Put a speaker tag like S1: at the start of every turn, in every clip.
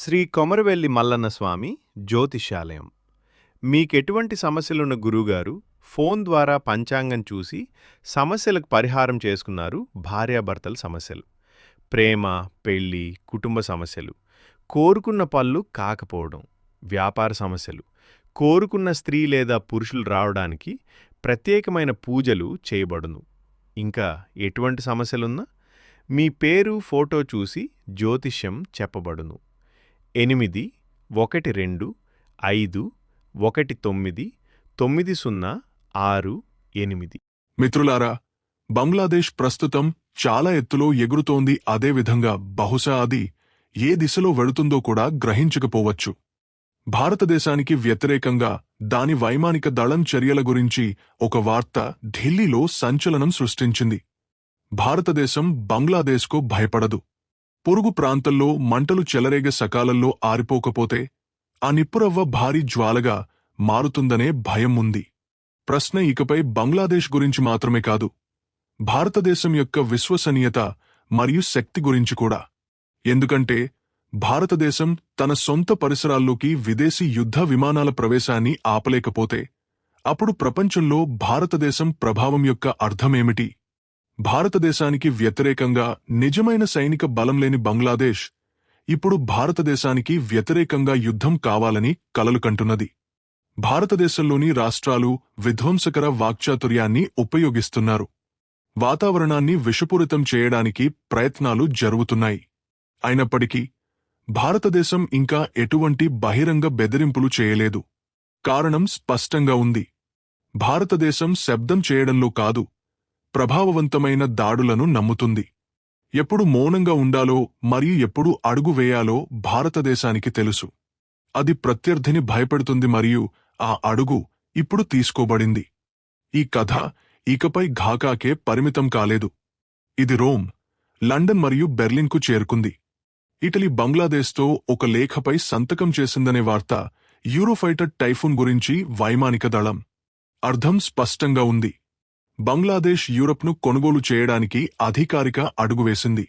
S1: శ్రీ కొమరవెల్లి మల్లన్న స్వామి జ్యోతిష్యాలయం. మీకెటువంటి సమస్యలున్న గురువుగారు ఫోన్ ద్వారా పంచాంగం చూసి సమస్యలకు పరిహారం చేసుకున్నారు భార్యాభర్తల సమస్యలు. ప్రేమ పెళ్ళి కుటుంబ సమస్యలు. కోరుకున్న పళ్ళు కాకపోవడం వ్యాపార సమస్యలు. కోరుకున్న స్త్రీ లేదా పురుషులు రావడానికి ప్రత్యేకమైన పూజలు చేయబడును. ఇంకా ఎటువంటి సమస్యలున్నా మీ పేరు ఫోటో చూసి జ్యోతిష్యం చెప్పబడును. ఎనిమిది ఒకటి రెండు ఐదు ఒకటి తొమ్మిది తొమ్మిది సున్నా ఆరు ఎనిమిది.
S2: మిత్రులారా బంగ్లాదేశ్ ప్రస్తుతం చాలా ఎత్తులో ఎగురుతోంది అదేవిధంగా బహుశా అది ఏ దిశలో వెళుతుందో కూడా గ్రహించకపోవచ్చు. భారతదేశానికి వ్యతిరేకంగా దాని వైమానిక దళం చర్యల గురించి ఒక వార్త ఢిల్లీలో సంచలనం సృష్టించింది. భారతదేశం బంగ్లాదేశ్కు భయపడదు. పొరుగు ప్రాంతంలో మంటలు చెలరేగ సకాలంలో ఆరిపోకపోతే ఆ నిప్పురవ్వ భారీ జ్వాలగా మారుతుందనే భయం ఉంది. ప్రశ్న ఇకపై బంగ్లాదేశ్ గురించి మాత్రమే కాదు భారతదేశం యొక్క విశ్వసనీయత మరియు శక్తి గురించి కూడా. ఎందుకంటే భారతదేశం తన సొంత పరిసరాల్లోకి విదేశీ యుద్ధ విమానాల ప్రవేశాన్ని ఆపలేకపోతే అప్పుడు ప్రపంచంలో భారతదేశం ప్రభావం యొక్క అర్థమేమిటి? భారతదేశానికి వ్యతిరేకంగా నిజమైన సైనిక బలం లేని బంగ్లాదేశ్ ఇప్పుడు భారతదేశానికి వ్యతిరేకంగా యుద్ధం కావాలని కలలు కంటున్నది. భారతదేశంలోని రాష్ట్రాలు విధ్వంసకర వాక్చాతుర్యాన్ని ఉపయోగిస్తున్నారు. వాతావరణాన్ని విషపూరితం చేయడానికి ప్రయత్నాలు జరుగుతున్నాయి. అయినప్పటికీ భారతదేశం ఇంకా ఎటువంటి బహిరంగ బెదిరింపులు చేయలేదు. కారణం స్పష్టంగా ఉంది. భారతదేశం శబ్దం చేయడంలో కాదు. ప్రభావవంతమైన దాడులను నమ్ముతుంది. ఎప్పుడు మౌనంగా ఉండాలో మరియు ఎప్పుడు అడుగు వేయాలో భారతదేశానికి తెలుసు. అది ప్రత్యర్థిని భయపెడుతుంది మరియు ఆ అడుగు ఇప్పుడు తీసుకోబడింది. ఈ కథ ఇకపై ఘాకాకే పరిమితం కాలేదు. ఇది రోమ్ లండన్ మరియు బెర్లిన్కు చేరుకుంది. ఇటలీ బంగ్లాదేశ్తో ఒక లేఖపై సంతకం చేసిందనే వార్త యూరోఫైటర్ టైఫూన్ గురించి వైమానిక దళం. అర్థం స్పష్టంగా ఉంది. బంగ్లాదేశ్ యూరప్ను కొనుగోలు చేయడానికి అధికారిక అడుగువేసింది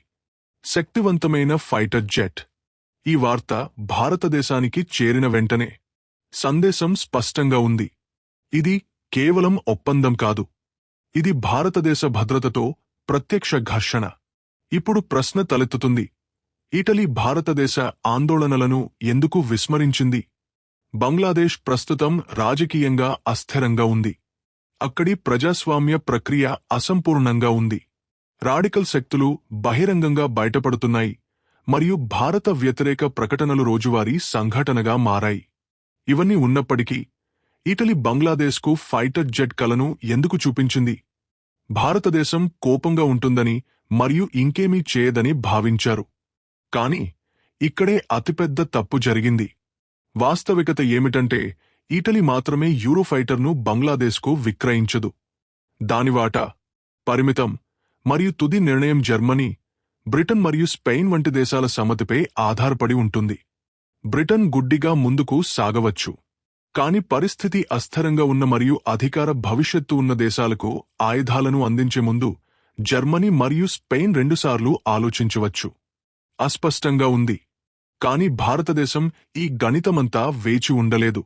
S2: శక్తివంతమైన ఫైటర్ జెట్. ఈ వార్త భారతదేశానికి చేరిన వెంటనే. సందేశం స్పష్టంగా ఉంది. ఇది కేవలం ఒప్పందం కాదు. ఇది భారతదేశ భద్రతతో ప్రత్యక్ష ఘర్షణ. ఇప్పుడు ప్రశ్న తలెత్తుతుంది. ఇటలీ భారతదేశ ఆందోళనలను ఎందుకు విస్మరించింది? బంగ్లాదేశ్ ప్రస్తుతం రాజకీయంగా అస్థిరంగా ఉంది. అక్కడి ప్రజాస్వామ్య ప్రక్రియ అసంపూర్ణంగా ఉంది. రాడికల్ శక్తులు బహిరంగంగా బయటపడుతున్నాయి మరియు భారత వ్యతిరేక ప్రకటనలు రోజువారీ సంఘటనగా మారాయి. ఇవన్నీ ఉన్నప్పటికీ ఇటలీ బంగ్లాదేశ్కు ఫైటర్ జెట్ కలను ఎందుకు చూపించింది? భారతదేశం కోపంగా ఉంటుందని మరియు ఇంకేమీ చేయదని భావించారు. కాని ఇక్కడే అతిపెద్ద తప్పు జరిగింది. వాస్తవికత ఏమిటంటే ఇటలీ మాత్రమే యూరోఫైటర్ను బంగ్లాదేశ్కు విక్రయించదు. దాని వాటా పరిమితం మరియు తుది నిర్ణయం జర్మనీ బ్రిటన్ మరియు స్పెయిన్ వంటి దేశాల సమ్మతిపై ఆధారపడి ఉంటుంది. బ్రిటన్ గుడ్డిగా ముందుకు సాగవచ్చు. కాని పరిస్థితి అస్థిరంగా ఉన్న మరియు అధికార భవిష్యత్తు ఉన్న దేశాలకు ఆయుధాలను అందించే ముందు జర్మనీ మరియు స్పెయిన్ రెండుసార్లు ఆలోచించవచ్చు. అస్పష్టంగా ఉంది. కాని భారతదేశం ఈ గణితమంతా వేచి ఉండలేదు.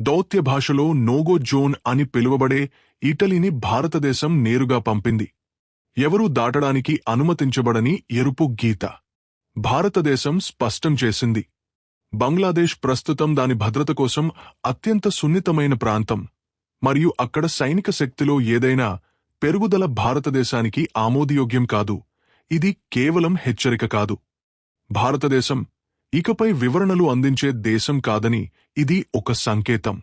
S2: దౌత్య భాషలో నోగో జోన్ అని పిలువబడే ఇటలీని భారతదేశం నేరుగా పంపింది. ఎవరూ దాటడానికి అనుమతించబడని ఎరుపు గీత. భారతదేశం స్పష్టం చేసింది. బంగ్లాదేశ్ ప్రస్తుతం దాని భద్రత కోసం అత్యంత సున్నితమైన ప్రాంతం. మరియు అక్కడ సైనిక శక్తిలో ఏదైనా పెరుగుదల భారతదేశానికి ఆమోదయోగ్యం కాదు. ఇది కేవలం హెచ్చరిక కాదు. భారతదేశం ఇకపై వివరణలు అందించే దేశం కాదని ఇది ఒక సంకేతం.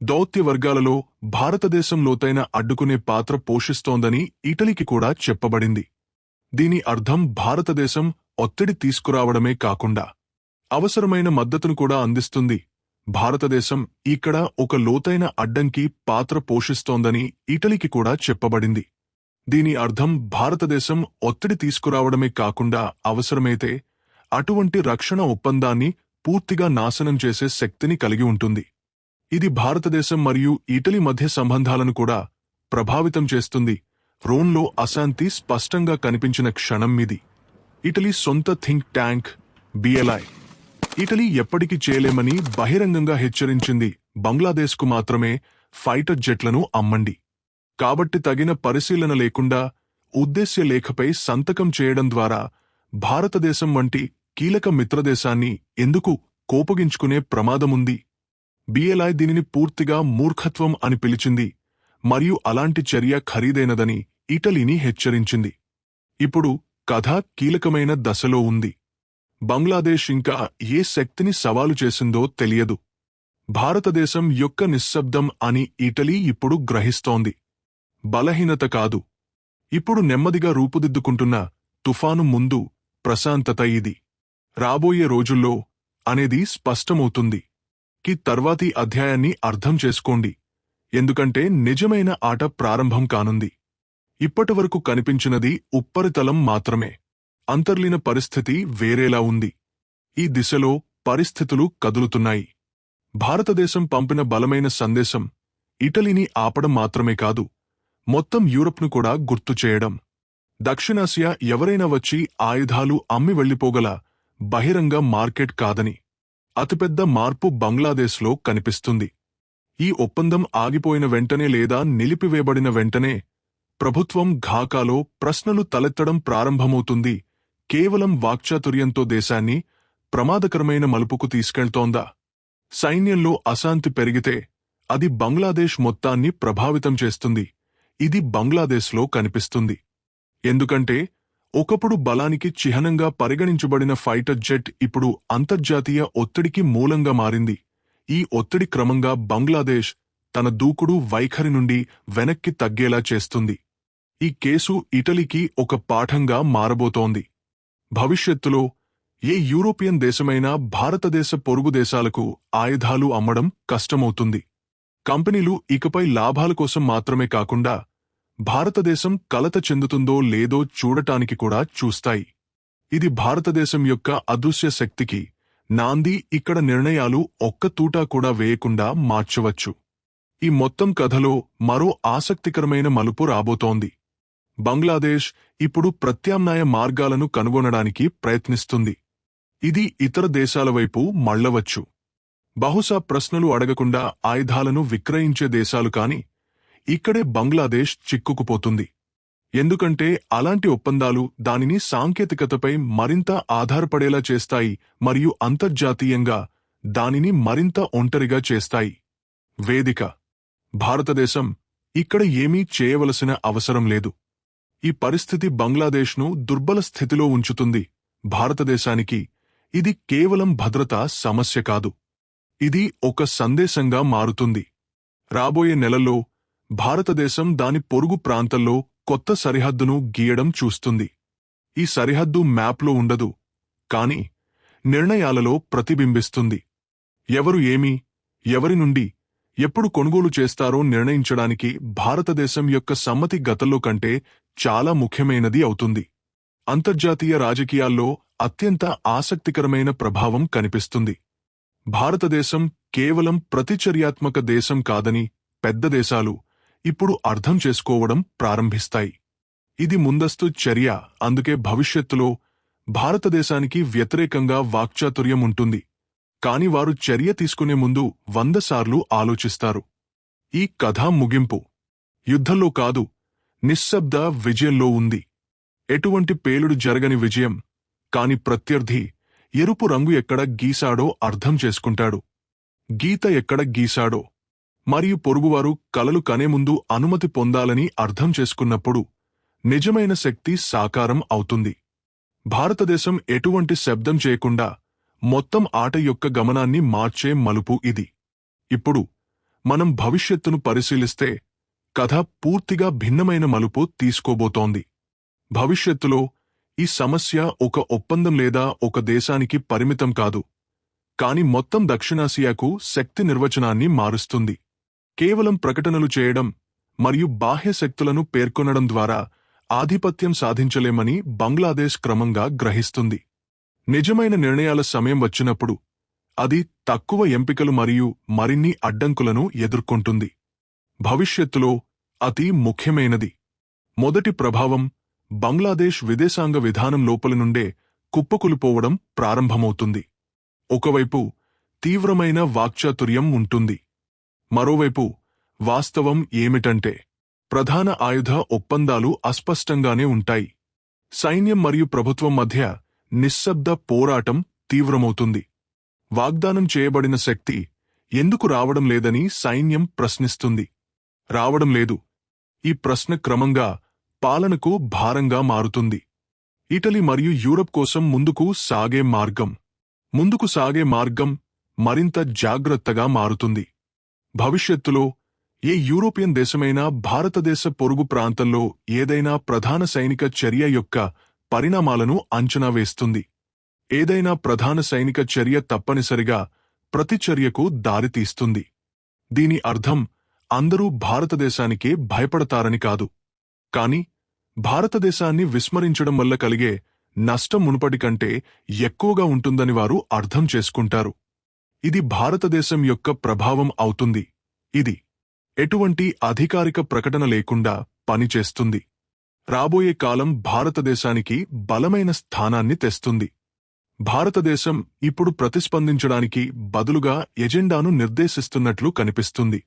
S2: దౌత్య వర్గాలలో భారతదేశం లోతైన అడ్డుకునే పాత్ర పోషిస్తోందని ఇటలీకి కూడా చెప్పబడింది. దీని అర్థం భారతదేశం ఒత్తిడి తీసుకురావడమే కాకుండా అవసరమైన మద్దతును కూడా అందిస్తుంది. భారతదేశం ఇక్కడ ఒక లోతైన అడ్డంకి పాత్ర పోషిస్తోందని ఇటలీకి కూడా చెప్పబడింది. దీని అర్థం భారతదేశం ఒత్తిడి తీసుకురావడమే కాకుండా అవసరమైతే అటువంటి రక్షణ ఒప్పందాన్ని పూర్తిగా నాశనం చేసే శక్తిని కలిగి ఉంటుంది. ఇది భారతదేశం మరియు ఇటలీ మధ్య సంబంధాలను కూడా ప్రభావితం చేస్తుంది. రోన్లో అశాంతి స్పష్టంగా కనిపించిన క్షణం ఇది. ఇటలీ సొంత థింక్ ట్యాంక్ బిఎల్ఐ ఇటలీ ఎప్పటికీ చేయలేమని బహిరంగంగా హెచ్చరించింది బంగ్లాదేశ్కు మాత్రమే ఫైటర్ జెట్లను అమ్మండి. కాబట్టి తగిన పరిశీలన లేకుండా ఉద్దేశ్య లేఖపై సంతకం చేయడం ద్వారా భారతదేశం వంటి కీలక మిత్రదేశాన్ని ఎందుకు కోపగించుకునే ప్రమాదముంది? బిఎల్ఐ దీనిని పూర్తిగా మూర్ఖత్వం అని పిలిచింది మరియు అలాంటి చర్య ఖరీదైనదని ఇటలీని హెచ్చరించింది. ఇప్పుడు కథ కీలకమైన దశలో ఉంది. బంగ్లాదేశ్ ఇంకా ఏ శక్తిని సవాలు చేసిందో తెలియదు. భారతదేశం యొక్క నిశ్శబ్దం అని ఇటలీ ఇప్పుడు గ్రహిస్తోంది. బలహీనత కాదు. ఇప్పుడు నెమ్మదిగా రూపుదిద్దుకుంటున్న తుఫాను ముందు ప్రశాంతత ఇది. రాబోయే రోజుల్లో అనేది స్పష్టమవుతుంది. కి తర్వాతి అధ్యాయాన్ని అర్థం చేసుకోండి. ఎందుకంటే నిజమైన ఆట ప్రారంభం కానుంది. ఇప్పటివరకు కనిపించినది ఉపరితలం మాత్రమే. అంతర్లీన పరిస్థితి వేరేలా ఉంది. ఈ దిశలో పరిస్థితులు కదులుతున్నాయి. భారతదేశం పంపిన బలమైన సందేశం ఇటలీని ఆపడం మాత్రమే కాదు మొత్తం యూరప్ను కూడా గుర్తు చేయడం. దక్షిణాసియా ఎవరైనా వచ్చి ఆయుధాలు అమ్మి వెళ్ళిపోగల బహిరంగ మార్కెట్ కాదని అతిపెద్ద మార్పు బంగ్లాదేశ్లో కనిపిస్తుంది. ఈ ఒప్పందం ఆగిపోయిన వెంటనే లేదా నిలిపివేయబడిన వెంటనే ప్రభుత్వం ఘాకాలో ప్రశ్నలు తలెత్తడం ప్రారంభమవుతుంది. కేవలం వాక్చాతుర్యంతో దేశాన్ని ప్రమాదకరమైన మలుపుకు తీసుకెళ్తోందా? సైన్యంలో అశాంతి పెరిగితే అది బంగ్లాదేశ్ మొత్తాన్ని ప్రభావితం చేస్తుంది. ఇది బంగ్లాదేశ్లో కనిపిస్తుంది. ఎందుకంటే ఒకప్పుడు బలానికి చిహ్నంగా పరిగణించబడిన ఫైటర్ జెట్ ఇప్పుడు అంతర్జాతీయ ఒత్తిడికి మూలంగా మారింది. ఈ ఒత్తిడి క్రమంగా బంగ్లాదేశ్ తన దూకుడు వైఖరి నుండి వెనక్కి తగ్గేలా చేస్తుంది. ఈ కేసు ఇటలీకి ఒక పాఠంగా మారబోతోంది. భవిష్యత్తులో ఏ యూరోపియన్ దేశమైనా భారతదేశ పొరుగు దేశాలకు ఆయుధాలు అమ్మడం కష్టమవుతుంది. కంపెనీలు ఇకపై లాభాల కోసం మాత్రమే కాకుండా భారతదేశం కలత చెందుతుందో లేదో చూడటానికి కూడా చూస్తాయి. ఇది భారతదేశం యొక్క అదృశ్య శక్తికి నాంది ఇక్కడ నిర్ణయాలు ఒక్క తూటా కూడా వేయకుండా మార్చవచ్చు. ఈ మొత్తం కథలో మరో ఆసక్తికరమైన మలుపు రాబోతోంది. బంగ్లాదేశ్ ఇప్పుడు ప్రత్యామ్నాయ మార్గాలను కనుగొనడానికి ప్రయత్నిస్తుంది. ఇది ఇతర దేశాల వైపు మళ్ళవచ్చు బహుశా ప్రశ్నలు అడగకుండా ఆయుధాలను విక్రయించే దేశాలు కాని ఇక్కడే బంగ్లాదేశ్ చిక్కుకుపోతుంది. ఎందుకంటే అలాంటి ఒప్పందాలు దానిని సాంకేతికతపై మరింత ఆధారపడేలా చేస్తాయి మరియు అంతర్జాతీయంగా దానిని మరింత ఒంటరిగా చేస్తాయి. వేదిక. భారతదేశం ఇక్కడ ఏమీ చేయవలసిన అవసరం లేదు. ఈ పరిస్థితి బంగ్లాదేశ్ను దుర్బల స్థితిలో ఉంచుతుంది. భారతదేశానికి ఇది కేవలం భద్రతా సమస్య కాదు. ఇది ఒక సందేశంగా మారుతుంది. రాబోయే నెలల్లో భారతదేశం దాని పొరుగు ప్రాంతంలో కొత్త సరిహద్దును గీయడం చూస్తుంది. ఈ సరిహద్దు మ్యాప్లో ఉండదు కాని నిర్ణయాలలో ప్రతిబింబిస్తుంది. ఎవరు ఏమి ఎవరి నుండి ఎప్పుడు కొనుగోలు చేస్తారో నిర్ణయించడానికి భారతదేశం యొక్క సమ్మతి గతంలో కంటే చాలా ముఖ్యమైనది అవుతుంది. అంతర్జాతీయ రాజకీయాల్లో అత్యంత ఆసక్తికరమైన ప్రభావం కనిపిస్తుంది. భారతదేశం కేవలం ప్రతిచర్యాత్మక దేశం కాదని పెద్ద దేశాలు ఇప్పుడు అర్థం చేసుకోవడం ప్రారంభిస్తాయి. ఇది ముందస్తు చర్య అందుకే భవిష్యత్తులో భారతదేశానికి వ్యతిరేకంగా వాక్చాతుర్యం ఉంటుంది. కాని వారు చర్య తీసుకునే ముందు వంద సార్లు ఆలోచిస్తారు. ఈ కథ ముగింపు. యుద్ధంలో కాదు నిశ్శబ్ద విజయంలో ఉంది. ఎటువంటి పేలుడు జరగని విజయం కాని ప్రత్యర్థి ఎరుపు రంగు ఎక్కడ గీసాడో అర్థం చేసుకుంటాడు. గీత ఎక్కడ గీసాడో మరియు పొరుగువారు కలలు కనే ముందు అనుమతి పొందాలని అర్థం చేసుకున్నప్పుడు నిజమైన శక్తి సాకారం అవుతుంది. భారతదేశం ఎటువంటి శబ్దం చేయకుండా మొత్తం ఆట యొక్క గమనాన్ని మార్చే మలుపు ఇది. ఇప్పుడు మనం భవిష్యత్తును పరిశీలిస్తే కథ పూర్తిగా భిన్నమైన మలుపు తీసుకోబోతోంది. భవిష్యత్తులో ఈ సమస్య ఒక ఒప్పందం లేదా ఒక దేశానికి పరిమితం కాదు. కాని మొత్తం దక్షిణాసియాకు శక్తి నిర్వచనాన్ని మారుస్తుంది. కేవలం ప్రకటనలు చేయడం మరియు బాహ్య శక్తులను పేర్కొనడం ద్వారా ఆధిపత్యం సాధించలేమని బంగ్లాదేశ్ క్రమంగా గ్రహిస్తుంది. నిజమైన నిర్ణయాల సమయం వచ్చినప్పుడు అది తక్కువ ఎంపికలు మరియు మరిన్ని అడ్డంకులను ఎదుర్కొంటుంది. భవిష్యత్తులో అతి ముఖ్యమైనది. మొదటి ప్రభావం బంగ్లాదేశ్ విదేశాంగ విధానం లోపలి నుండే కుప్పకులిపోవడం ప్రారంభమవుతుంది. ఒకవైపు తీవ్రమైన వాక్చాతుర్యం ఉంటుంది. మరోవైపు వాస్తవం ఏమిటంటే ప్రధాన ఆయుధ ఒప్పందాలు అస్పష్టంగానే ఉంటాయి. సైన్యం మరియు ప్రభుత్వం మధ్య నిశ్శబ్ద పోరాటం తీవ్రమవుతుంది. వాగ్దానం చేయబడిన శక్తి ఎందుకు రావడం లేదని సైన్యం ప్రశ్నిస్తుంది. రావడం లేదు. ఈ ప్రశ్న క్రమంగా పాలనకు భారంగా మారుతుంది. ఇటలీ మరియు యూరప్ కోసం ముందుకు సాగే మార్గం. ముందుకు సాగే మార్గం మరింత జాగ్రత్తగా మారుతుంది. భవిష్యత్తులో ఏ యూరోపియన్ దేశమైనా భారతదేశ పొరుగు ప్రాంతంలో ఏదైనా ప్రధాన సైనిక చర్య యొక్క పరిణామాలను అంచనా వేస్తుంది. ఏదైనా ప్రధాన సైనిక చర్య తప్పనిసరిగా ప్రతిచర్యకు దారితీస్తుంది. దీని అర్థం అందరూ భారతదేశానికే భయపడతారని కాదు. కాని భారతదేశాన్ని విస్మరించడం వల్ల కలిగే నష్టం మునుపటి కంటే ఎక్కువగా ఉంటుందని వారు అర్థం చేసుకుంటారు. ఇది భారతదేశం యొక్క ప్రభావం అవుతుంది. ఇది ఎటువంటి అధికారిక ప్రకటన లేకుండా పనిచేస్తుంది. రాబోయే కాలం భారతదేశానికి బలమైన స్థానాన్ని తెస్తుంది. భారతదేశం ఇప్పుడు ప్రతిస్పందించడానికి బదులుగా ఎజెండాను నిర్దేశిస్తున్నట్లు కనిపిస్తుంది.